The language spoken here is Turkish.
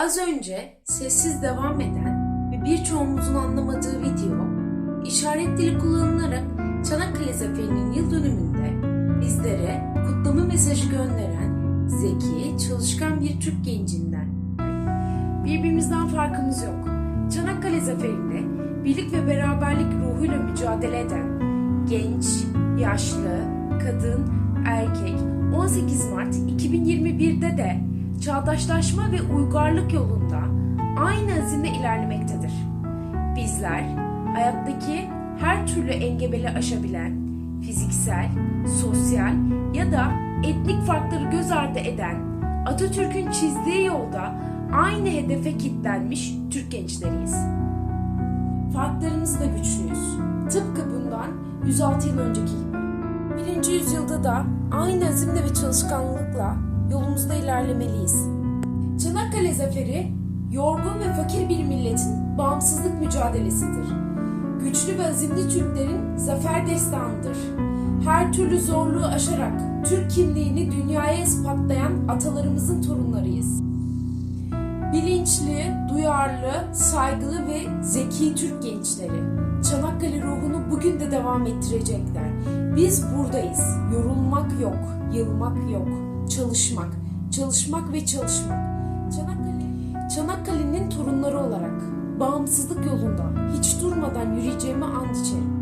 Az önce sessiz devam eden ve birçoğumuzun anlamadığı video, işaret dili kullanılarak Çanakkale Zaferi'nin yıl dönümünde bizlere kutlama mesajı gönderen zeki, çalışkan bir Türk gencinden. Birbirimizden farkımız yok. Çanakkale Zaferi'nde birlik ve beraberlik ruhuyla mücadele eden genç, yaşlı, kadın, erkek 18 Mart 2021'de de çağdaşlaşma ve uygarlık yolunda aynı azimle ilerlemektedir. Bizler hayattaki her türlü engebeli aşabilen, fiziksel, sosyal ya da etnik farkları göz ardı eden Atatürk'ün çizdiği yolda aynı hedefe kilitlenmiş Türk gençleriyiz. Farklarımız da güçlüyüz. Tıpkı bundan 106 yıl önceki gibi. Birinci yüzyılda da aynı azimle ve çalışkanlıkla ilerlemeliyiz. Çanakkale Zaferi, yorgun ve fakir bir milletin bağımsızlık mücadelesidir. Güçlü ve azimli Türklerin zafer destanıdır. Her türlü zorluğu aşarak Türk kimliğini dünyaya ispatlayan atalarımızın torunlarıyız. Bilinçli, duyarlı, saygılı ve zeki Türk gençleri. Çanakkale ruhunu bugün de devam ettirecekler. Biz buradayız. Yorulmak yok, yılmak yok. Çalışmak, çalışmak ve çalışmak. Çanakkale, Çanakkale'nin torunları olarak bağımsızlık yolunda hiç durmadan yürüyeceğime and içerim.